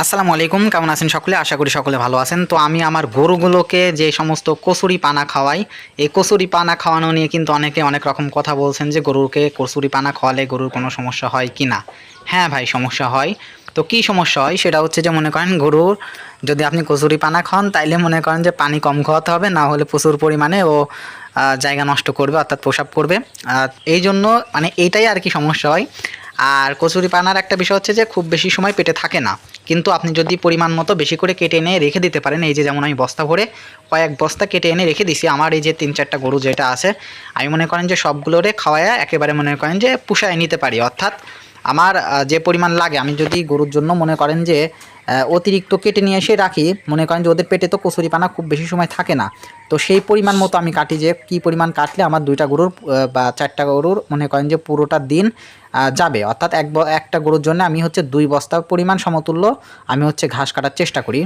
আসসালামু আলাইকুম, কেমন আছেন সকলে? আশা করি সকলে ভালো আছেন। তো আমি আমার গরুগুলোকে যে সমস্ত কচুরি পানা খাওয়াই, এই কচুরি পানা খাওয়ানো নিয়ে কিন্তু অনেকে অনেক রকম কথা বলছেন যে গরুকে কচুরি পানা খাওয়ালে গরুর কোনো সমস্যা হয় কি না। হ্যাঁ ভাই, সমস্যা হয়। তো কি সমস্যা হয়? সেটা হচ্ছে যে মনে করেন গরুর যদি আপনি কচুরি পানা খান, তাইলে মনে করেন যে পানি কম খাওয়াতে হবে, না হলে প্রচুর পরিমাণে ও জায়গা নষ্ট করবে, অর্থাৎ প্রসাব করবে। এই জন্য মানে এইটাই আর কি সমস্যা হয়। আর কচুরি পানার একটা বিষয় হচ্ছে যে খুব বেশি সময় পেটে থাকে না। কিন্তু আপনি যদি পরিমাণ মতো বেশি করে কেটে এনে রেখে দিতে পারেন, এই যে যেমন আমি বস্তা ভরে কয়েক বস্তা কেটে এনে রেখে দিছি, আমার এই যে তিন চারটা গরু যেটা আছে, আমি মনে করেন যে সবগুলোরে খাওয়ায় একেবারে মনে করেন যে পুষায় নিতে পারি। অর্থাৎ আমার যে পরিমাণ লাগে, আমি যদি গরুর জন্য মনে করেন যে অতিরিক্ত কেটে নিয়ে এসে রাখি, মনে করেন যে ওদের পেটে তো কচুরি পানা খুব বেশি সময় থাকে না, তো সেই পরিমাণ মতো আমি কাটি যে কী পরিমাণ কাটলে আমার দুইটা গরুর বা চারটা গরুর মনে করেন যে পুরোটা দিন যাবে। অর্থাৎ এক একটা গরুর জন্য আমি হচ্ছে দুই বস্তা পরিমাণ সমতুল্য আমি হচ্ছে ঘাস কাটার চেষ্টা করি।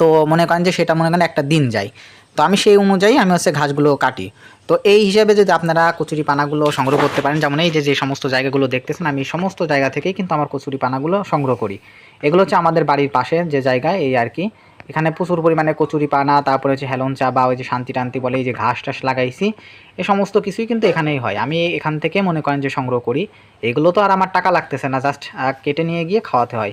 তো মনে করেন যে সেটা মনে করেন একটা দিন যায়। তো আমি সেই অনুযায়ী আমি হচ্ছে ঘাসগুলো কাটি। তো এই হিসাবে যদি আপনারা কচুরি পানাগুলো সংগ্রহ করতে পারেন, যেমন এই যে যে সমস্ত জায়গাগুলো দেখতেছেন, আমি সমস্ত জায়গা থেকেই কিন্তু আমার কচুরি পানাগুলো সংগ্রহ করি। এগুলো হচ্ছে আমাদের বাড়ির পাশে যে জায়গায়, এই আর কি। এখানে প্রচুর পরিমাণে কচুরি পানা, তারপরে হচ্ছে হেলন চা বা ওই যে শান্তি টান্তি বলে এই যে ঘাস টাস লাগাইছি, এ সমস্ত কিছুই কিন্তু এখানেই হয়। আমি এখান থেকে মনে করেন যে সংগ্রহ করি। এগুলো তো আর আমার টাকা লাগতেছে না, জাস্ট কেটে নিয়ে গিয়ে খাওয়াতে হয়।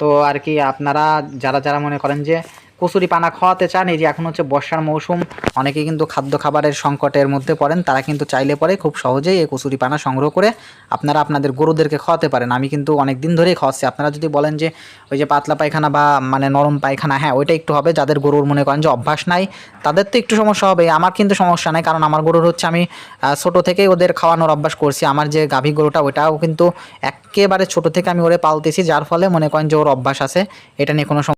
তো আর কি আপনারা, যারা যারা মনে করেন যে কচুরি পানা খাওয়াতে চান। এই যে এখন হচ্ছে বর্ষার মৌসুম, অনেকে কিন্তু খাদ্য খাবারের সংকটের মধ্যে পড়েন, তারা কিন্তু চাইলে পরে খুব সহজেই এই কচুরি পানা সংগ্রহ করে আপনারা আপনাদের গরুদেরকে খাওয়াতে পারেন। আমি কিন্তু অনেক দিন ধরেই খাওয়াচ্ছি। আপনারা যদি বলেন যে ওই যে পাতলা পায়খানা বা মানে নরম পায়খানা হ্যাঁ ওইটা একটু হবে, যাদের গরুর মনে করেন যে অভ্যাস নাই, তাদের তো একটু সমস্যা হবে। আমার কিন্তু সমস্যা নাই, কারণ আমার গরুর হচ্ছে আমি ছোট থেকেই ওদের খাওয়ানোর অভ্যাস করছি। আমার যে গাভী গরুটা ওটাও কিন্তু একেবারে ছোট থেকে আমি ওরে পালতেছি, যার ফলে মনে করেন যে ওর অভ্যাস আছে, এটা নিয়ে কোনো